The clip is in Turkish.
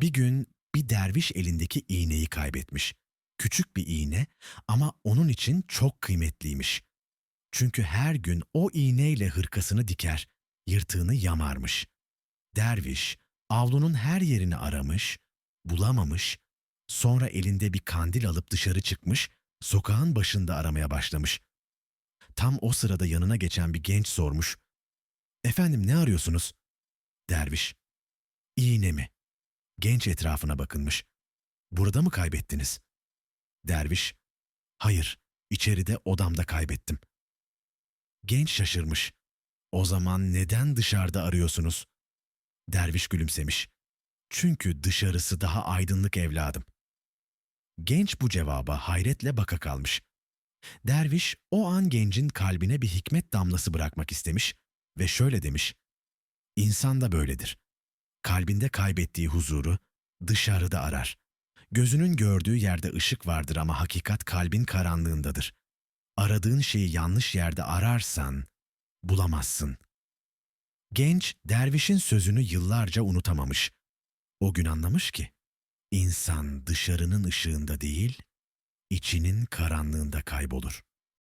Bir gün bir derviş elindeki iğneyi kaybetmiş. Küçük bir iğne ama onun için çok kıymetliymiş. Çünkü her gün o iğneyle hırkasını diker, yırtığını yamarmış. Derviş avlunun her yerini aramış, bulamamış, sonra elinde bir kandil alıp dışarı çıkmış, sokağın başında aramaya başlamış. Tam o sırada yanına geçen bir genç sormuş. Efendim ne arıyorsunuz? Derviş. İğne mi? Genç etrafına bakınmış. Burada mı kaybettiniz? Derviş. Hayır, içeride odamda kaybettim. Genç şaşırmış. O zaman neden dışarıda arıyorsunuz? Derviş gülümsemiş. Çünkü dışarısı daha aydınlık evladım. Genç bu cevaba hayretle baka kalmış. Derviş o an gencin kalbine bir hikmet damlası bırakmak istemiş ve şöyle demiş. İnsan da böyledir. Kalbinde kaybettiği huzuru dışarıda arar. Gözünün gördüğü yerde ışık vardır ama hakikat kalbin karanlığındadır. Aradığın şeyi yanlış yerde ararsan bulamazsın. Genç dervişin sözünü yıllarca unutamamış. O gün anlamış ki insan dışarının ışığında değil, içinin karanlığında kaybolur.